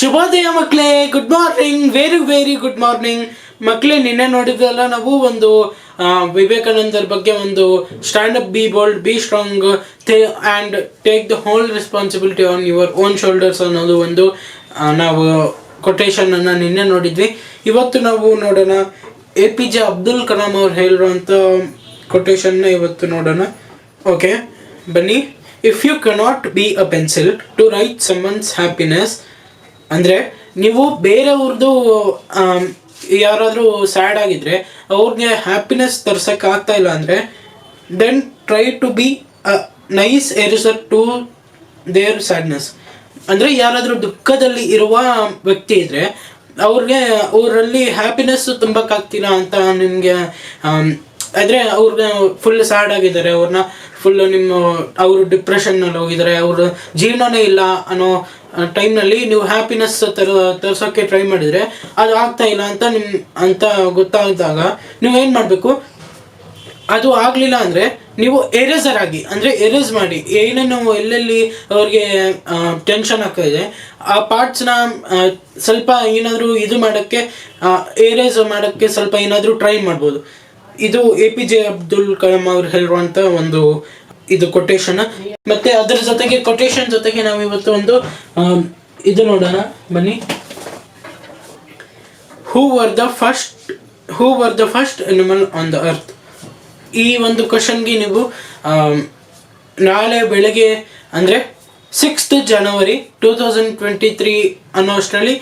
ಶುಭೋದಯ ಮಕ್ಕಳೇ good morning very very good morning ಮಕ್ಕಳೇ, ನಿನ್ನೆ ನೋಡಿದ್ರಲ್ಲ ನಾವು ಒಂದು ವಿವೇಕಾನಂದರ ಬಗ್ಗೆ ಒಂದು stand up be bold be strong and take the whole responsibility on your own shoulders ಅನ್ನೋದು ಒಂದು ನಾವು ಕೊಟೇಶನ್ ಅನ್ನ ನಿನ್ನೆ ನೋಡಿದ್ವಿ. ಇವತ್ತು ನಾವು ನೋಡೋಣ A P J Abdul Kalam ಅವ್ರು ಹೇಳಿರುವಂಥ ಕೊಟೇಶನ್ನ ಇವತ್ತು ನೋಡೋಣ. ಓಕೆ ಬನ್ನಿ. If you cannot be a pencil to write someone's happiness ಅಂದರೆ ನೀವು ಬೇರೆಯವ್ರದ್ದು ಯಾರಾದರೂ ಸ್ಯಾಡ್ ಆಗಿದ್ರೆ ಅವ್ರಿಗೆ ಹ್ಯಾಪಿನೆಸ್ ತರ್ಸಕ್ಕೆ ಆಗ್ತಾ ಇಲ್ಲ ಅಂದರೆ then try to be nice eraser to their sadness ಅಂದರೆ ಯಾರಾದರೂ ದುಃಖದಲ್ಲಿ ಇರುವ ವ್ಯಕ್ತಿ ಇದ್ರೆ ಅವ್ರಿಗೆ, ಅವರಲ್ಲಿ ಹ್ಯಾಪಿನೆಸ್ ತುಂಬಕ್ಕಾಗ್ತಿಲ್ಲ ಅಂತ ನಿಮಗೆ ಆದರೆ ಅವ್ರನ್ನ ಫುಲ್ ಸ್ಯಾಡ್ ಆಗಿದ್ದಾರೆ. ಅವ್ರನ್ನ ಫುಲ್ ನಿಮ್ಮ ಅವರು ಡಿಪ್ರೆಷನ್ನಲ್ಲಿ ಹೋಗಿದ್ದಾರೆ. ಅವ್ರ ಜೀವನನೇ ಇಲ್ಲ ಅನ್ನೋ ಟೈಮ್ನಲ್ಲಿ ನೀವು ಹ್ಯಾಪಿನೆಸ್ ತರ ಟ್ರೈ ಮಾಡಿದರೆ ಅದು ಆಗ್ತಾ ಇಲ್ಲ ಅಂತ ನಿಮ್, ಅಂತ ಗೊತ್ತಾದಾಗ ನೀವು ಏನು ಮಾಡಬೇಕು? ಅದು ಆಗಲಿಲ್ಲ ಅಂದರೆ ನೀವು ಎರೇಸರ್ ಆಗಿ, ಅಂದರೆ ಎರೇಸ್ ಮಾಡಿ, ಏನೇನು ಎಲ್ಲೆಲ್ಲಿ ಅವ್ರಿಗೆ ಟೆನ್ಷನ್ ಆಗ್ತಾ ಇದೆ, ಆ ಪಾರ್ಟ್ಸ್ನ ಸ್ವಲ್ಪ ಏನಾದರೂ ಇದು ಮಾಡೋಕ್ಕೆ ಎರೇಸ್ ಮಾಡೋಕ್ಕೆ ಸ್ವಲ್ಪ ಏನಾದರೂ ಟ್ರೈ ಮಾಡ್ಬೋದು. ಇದು A P J Abdul Kalam ಅವ್ರು ಹೇಳುವಂತ ಒಂದು ಇದು ಕೊಟೇಶನ್ ಮತ್ತೆ ಅದರ ಜೊತೆಗೆ ಕೊಟೇಶನ್ ಜೊತೆಗೆ ನಾವು ಇವತ್ತು ಒಂದು ಇದು ನೋಡೋಣ, ಬನ್ನಿ. Who were the first who were the first animal on the earth ಈ ಒಂದು ಕ್ವಶನ್ಗೆ ನೀವು ನಾಳೆ ಬೆಳಗ್ಗೆ ಅಂದರೆ sixth January two thousand twenty three ಅನ್ನೋ ಅಷ್ಟರಲ್ಲಿ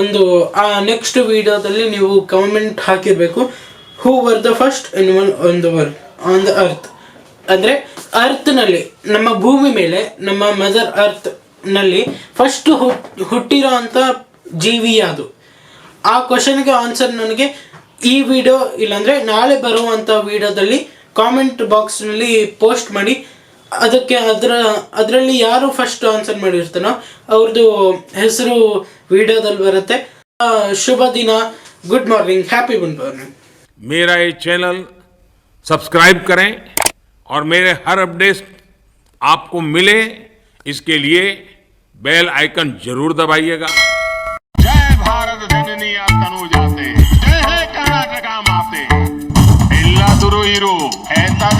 ಒಂದು, ಆ ನೆಕ್ಸ್ಟ್ ವಿಡಿಯೋದಲ್ಲಿ ನೀವು comment ಹಾಕಿರಬೇಕು. Who were the first animal on the world on the earth ಅಂದರೆ ಅರ್ತ್ನಲ್ಲಿ ನಮ್ಮ ಭೂಮಿ ಮೇಲೆ, ನಮ್ಮ ಮದರ್ ಅರ್ತ್ನಲ್ಲಿ ನಲ್ಲಿ ಫಸ್ಟ್ ಹುಟ್ಟಿರೋ ಅಂಥ ಜೀವಿ ಅದು ಆ ಕ್ವಶನ್ಗೆ ಆನ್ಸರ್ ನನಗೆ ಈ ವಿಡಿಯೋ ಇಲ್ಲಾಂದರೆ ನಾಳೆ ಬರುವಂಥ ವಿಡಿಯೋದಲ್ಲಿ ಕಾಮೆಂಟ್ ಬಾಕ್ಸ್ನಲ್ಲಿ ಪೋಸ್ಟ್ ಮಾಡಿ, ಅದಕ್ಕೆ ಅದರ, ಅದರಲ್ಲಿ ಯಾರು ಫಸ್ಟ್ ಆನ್ಸರ್ ಮಾಡಿರ್ತಾನೋ ಅವ್ರದ್ದು ಹೆಸರು ವಿಡಿಯೋದಲ್ಲಿ ಬರುತ್ತೆ. ಶುಭ ದಿನ. Good morning happy good morning मेरा ये चैनल सब्सक्राइब करें और मेरे हर अपडेट आपको मिले, इसके लिए बेल आइकन ज़रूर दबाइएगा। जय भारत जय है कर्नाटका माते। दुरु ऐसा